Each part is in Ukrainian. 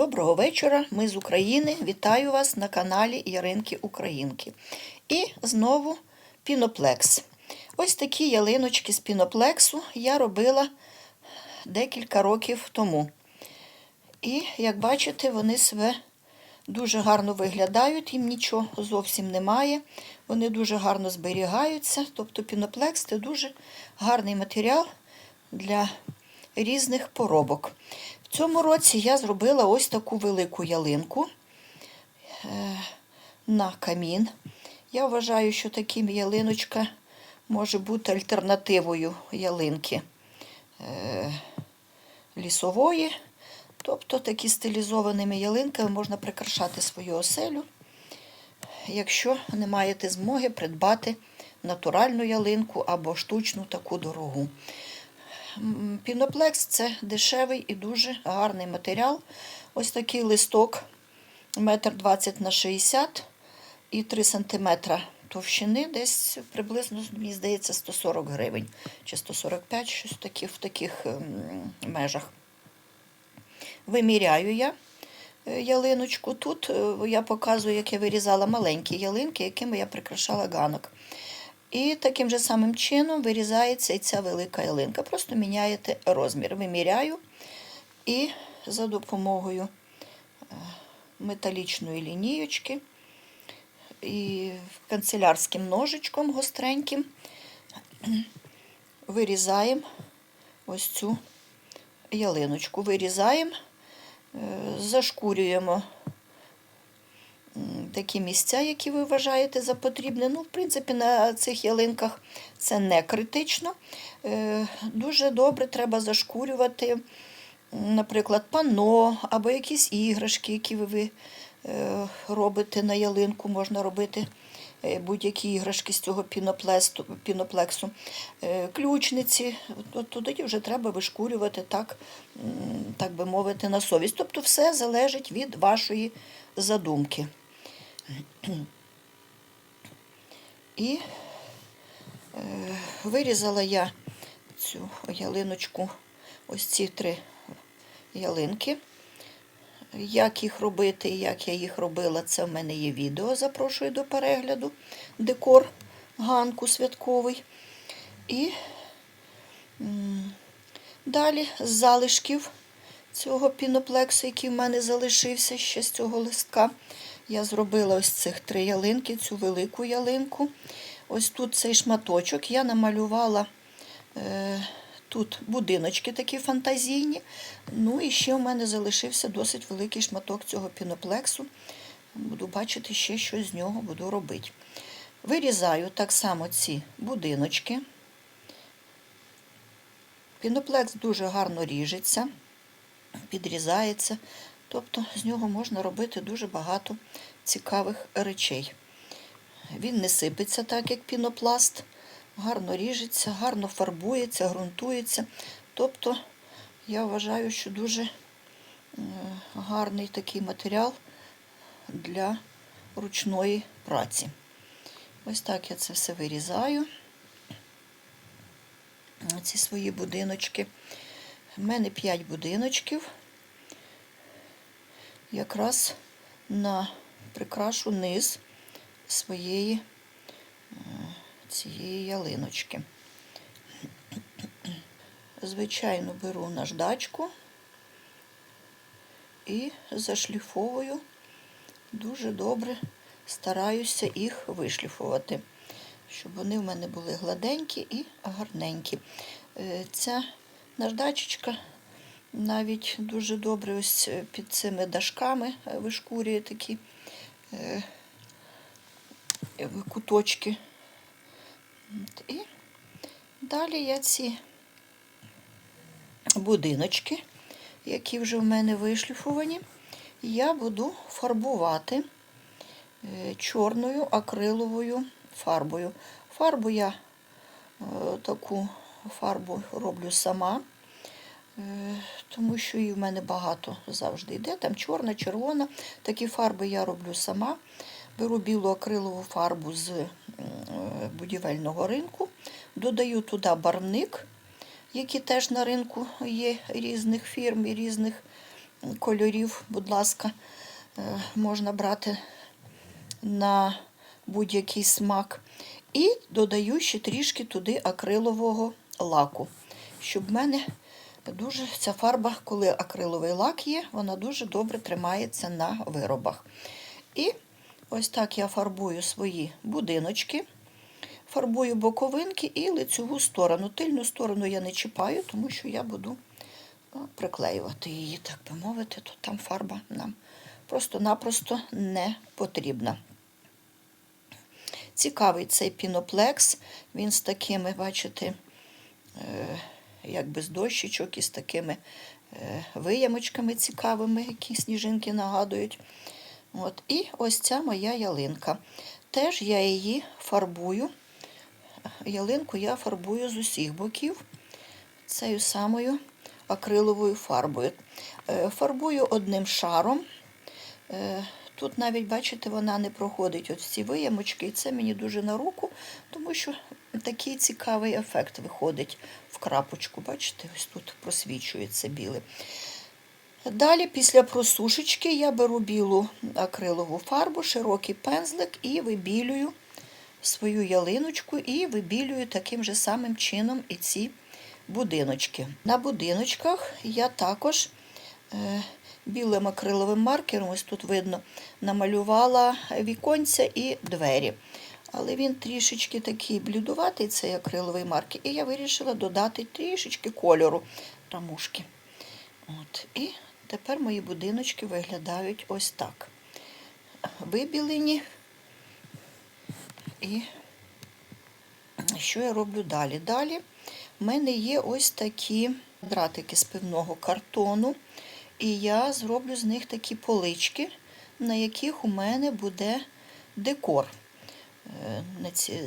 Доброго вечора, ми з України. Вітаю вас на каналі Яринки Українки. І знову піноплекс. Ось такі ялиночки з піноплексу я робила декілька років тому. І, як бачите, вони себе дуже гарно виглядають, їм нічого зовсім немає. Вони дуже гарно зберігаються. Тобто піноплекс це дуже гарний матеріал для різних поробок. Цьому році я зробила ось таку велику ялинку е, на камін. Я вважаю, що така ялиночка може бути альтернативою ялинки е, лісової. Тобто такі стилізованими ялинками можна прикрашати свою оселю, якщо не маєте змоги придбати натуральну ялинку або штучну таку дорогу. Піноплекс це дешевий і дуже гарний матеріал. Ось такий листок 1,20 на 60 і 3 см товщини, десь приблизно, мені здається, 140 гривень чи 145, щось такі, в таких ем, межах. Виміряю я е, ялиночку. Тут е, я показую, як я вирізала маленькі ялинки, якими я прикрашала ганок. І таким же самим чином вирізається ця велика ялинка. Просто міняєте розмір. Виміряю і за допомогою е, металічної лінієчки і канцелярським ножичком гостреньким вирізаємо ось цю ялиночку. Вирізаємо, е, зашкурюємо такі місця, які ви вважаєте за потрібне. Ну, в принципі, на цих ялинках це не критично. Е, Дуже добре треба зашкурювати, наприклад, пано або якісь іграшки, які ви, е, робите на ялинку, можна робити. е, Будь-які іграшки з цього піноплексу, ключниці, от туди вже треба вишкурювати так, так би мовити, на совість. Тобто все залежить від вашої задумки. І е, вирізала я цю ялиночку, ось ці три ялинки. Як їх робити і як я їх робила, це в мене є відео. Запрошую до перегляду. Декор ганку святковий. І м, далі з залишків цього піноплексу, який в мене залишився ще з цього листка. Я зробила ось цих три ялинки, цю велику ялинку. Ось тут цей шматочок я намалювала е, тут будиночки такі фантазійні. Ну і ще в мене залишився досить великий шматок цього піноплексу. Буду бачити ще що з нього буду робити. Вирізаю так само ці будиночки. Піноплекс дуже гарно ріжеться, підрізається, тобто з нього можна робити дуже багато цікавих речей. Він не сипеться так, як пінопласт, гарно ріжеться, гарно фарбується, ґрунтується. Тобто, я вважаю, що дуже е, гарний такий матеріал для ручної праці. Ось так я це все вирізаю ці свої будиночки. У мене 5 будиночків. Якраз на прикрашу низ своєї е, цієї ялиночки. Звичайно, беру наждачку і зашліфовую. Дуже добре стараюся їх вишліфувати щоб вони в мене були гладенькі і гарненькі. Е, Ця наждачечка навіть дуже добре ось під цими дашками е, вишкурює такі е, куточки. І далі я ці будиночки, які вже в мене вишліфовані, я буду фарбувати чорною акриловою фарбою. Фарбу я е, таку фарбу роблю сама, е, тому що її в мене багато завжди йде. Там чорна, червона. Такі фарби я роблю сама. Беру білу акрилову фарбу з е, будівельного ринку, додаю туди барвник, який теж на ринку є різних фірм і різних кольорів, будь ласка, е, можна брати на будь-який смак. І додаю ще трішки туди акрилового лаку, щоб в мене дуже ця фарба, коли акриловий лак є, вона дуже добре тримається на виробах. І ось так я фарбую свої будиночки, фарбую боковинки і лицеву сторону. Тильну сторону я не чіпаю, тому що я буду приклеювати її, так би мовити, то там фарба нам просто-напросто не потрібна. Цікавий цей піноплекс. Він з такими, бачите, е, якби з дощечок і з такими е, виямочками цікавими, які сніжинки нагадують. От. І ось ця моя ялинка. Теж я її фарбую. Ялинку я фарбую з усіх боків цією самою акриловою фарбою. Е, Фарбую одним шаром. Е, Тут навіть, бачите, вона не проходить от ці виямочки, і це мені дуже на руку, тому що такий цікавий ефект виходить в крапочку. Бачите, ось тут просвічується біле. Далі, після просушечки, я беру білу акрилову фарбу, широкий пензлик і вибілюю свою ялиночку і вибілюю таким же самим чином і ці будиночки. На будиночках я також е, білим акриловим маркером, ось тут видно, намалювала віконця і двері. Але він трішечки такий блюдуватий, цей акриловий маркер, і я вирішила додати трішечки кольору рамушки. От. І тепер мої будиночки виглядають ось так. Вибілені. І що я роблю далі? Далі в мене є ось такі дратики з пивного картону. І я зроблю з них такі полички, на яких у мене буде декор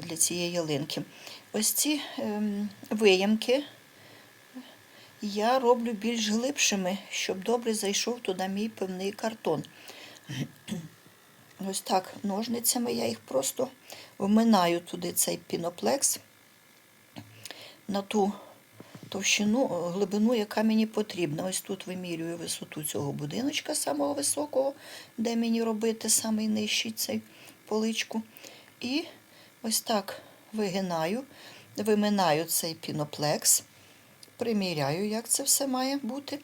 для цієї ялинки. Ось ці ем, виямки я роблю більш глибшими, щоб добре зайшов туди мій пивний картон. Ось так ножницями я їх просто вминаю туди цей піноплекс на ту товщину, е, глибину, яка мені потрібна. Ось тут вимірюю висоту цього будиночка, самого високого, де мені робити самий нижчий цей поличку. І ось так вигинаю, виминаю цей піноплекс, приміряю, як це все має бути.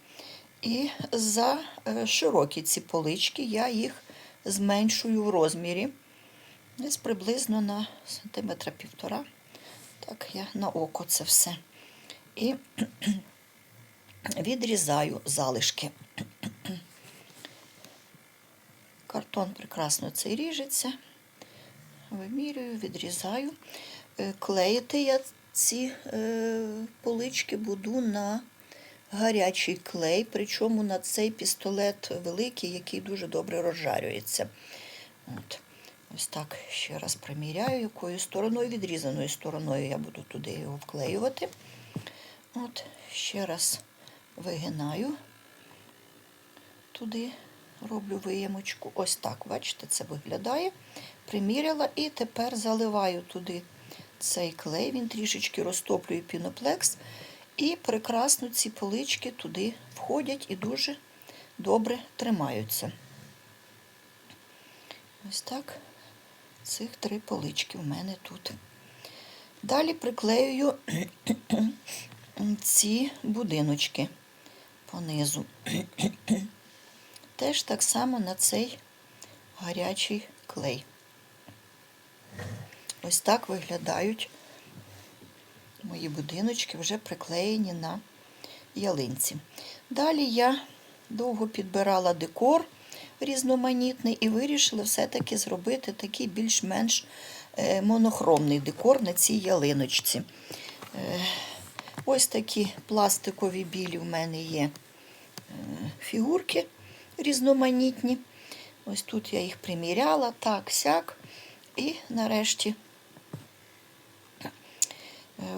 І за е, широкі ці полички я їх зменшую в розмірі. Десь приблизно на сантиметра півтора. Так, я на око це все. І відрізаю залишки. Картон прекрасно цей ріжеться. Вимірюю, відрізаю. Е, Клеїти я ці е, полички буду на гарячий клей, причому на цей пістолет великий, який дуже добре розжарюється. От. Ось так ще раз приміряю, якою стороною, відрізаною стороною я буду туди його вклеювати. От, ще раз вигинаю туди, роблю виємочку. Ось так, бачите, це виглядає. Приміряла і тепер заливаю туди цей клей, він трішечки розтоплює піноплекс. І прекрасно ці полички туди входять і дуже добре тримаються. Ось так. Цих три полички в мене тут. Далі приклеюю ці будиночки понизу. Теж так само на цей гарячий клей. Ось так виглядають мої будиночки, вже приклеєні на ялинці. Далі я довго підбирала декор різноманітний і вирішила все-таки зробити такий більш-менш е, монохромний декор на цій ялиночці. Е, Ось такі пластикові білі в мене є е, фігурки різноманітні. Ось тут я їх приміряла, так, сяк. І нарешті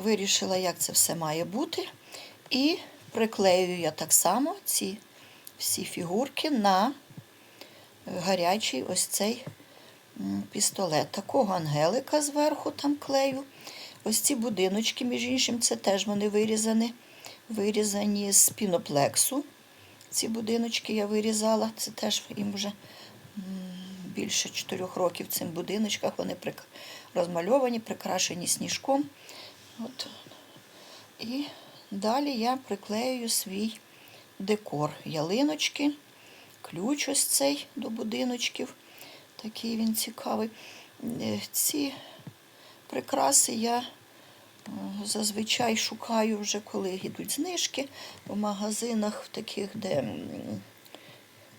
вирішила, як це все має бути. І приклеюю я так само ці всі фігурки на гарячий ось цей пістолет. Такого ангелика зверху там клею. Ось ці будиночки, між іншим, це теж вони вирізані, вирізані з піноплексу. Ці будиночки я вирізала. Це теж їм вже більше 4 років цим будиночках. Вони розмальовані, прикрашені сніжком. От. І далі я приклею свій декор. Ялиночки, ключ ось цей до будиночків. Такий він цікавий. Е, Ці прикраси я е, зазвичай шукаю вже, коли йдуть знижки в магазинах, в таких, де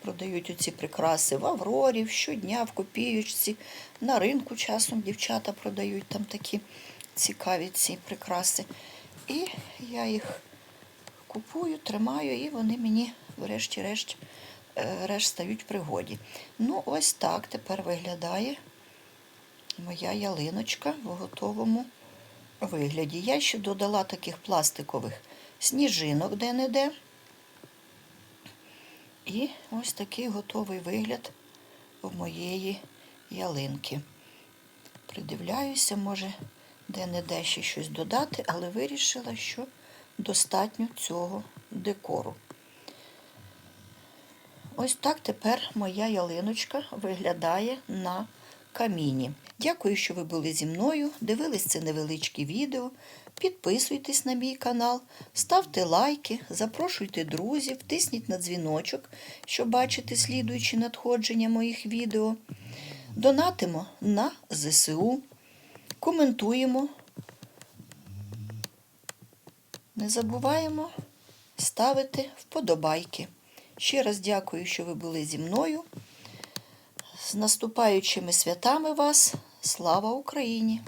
продають оці прикраси в Аврорі, щодня в копіючці. На ринку часом дівчата продають там такі цікаві ці прикраси. І я їх купую, тримаю, і вони мені, врешті-решт, е, решт стають в пригоді. Ну, ось так тепер виглядає моя ялиночка в готовому вигляді. Я ще додала таких пластикових сніжинок де-не-де. І ось такий готовий вигляд в моєї ялинки. Придивляюся, може, де-не-де ще щось додати, але вирішила, що достатньо цього декору. Ось так тепер моя ялиночка виглядає на каміні. Дякую, що ви були зі мною, дивились це невеличке відео. Підписуйтесь на мій канал, ставте лайки, запрошуйте друзів, тисніть на дзвіночок, щоб бачити слідуючі надходження моїх відео. Донатимо на ЗСУ, коментуємо. Не забуваємо ставити вподобайки. Ще раз дякую, що ви були зі мною. З наступаючими святами вас! Слава Україні!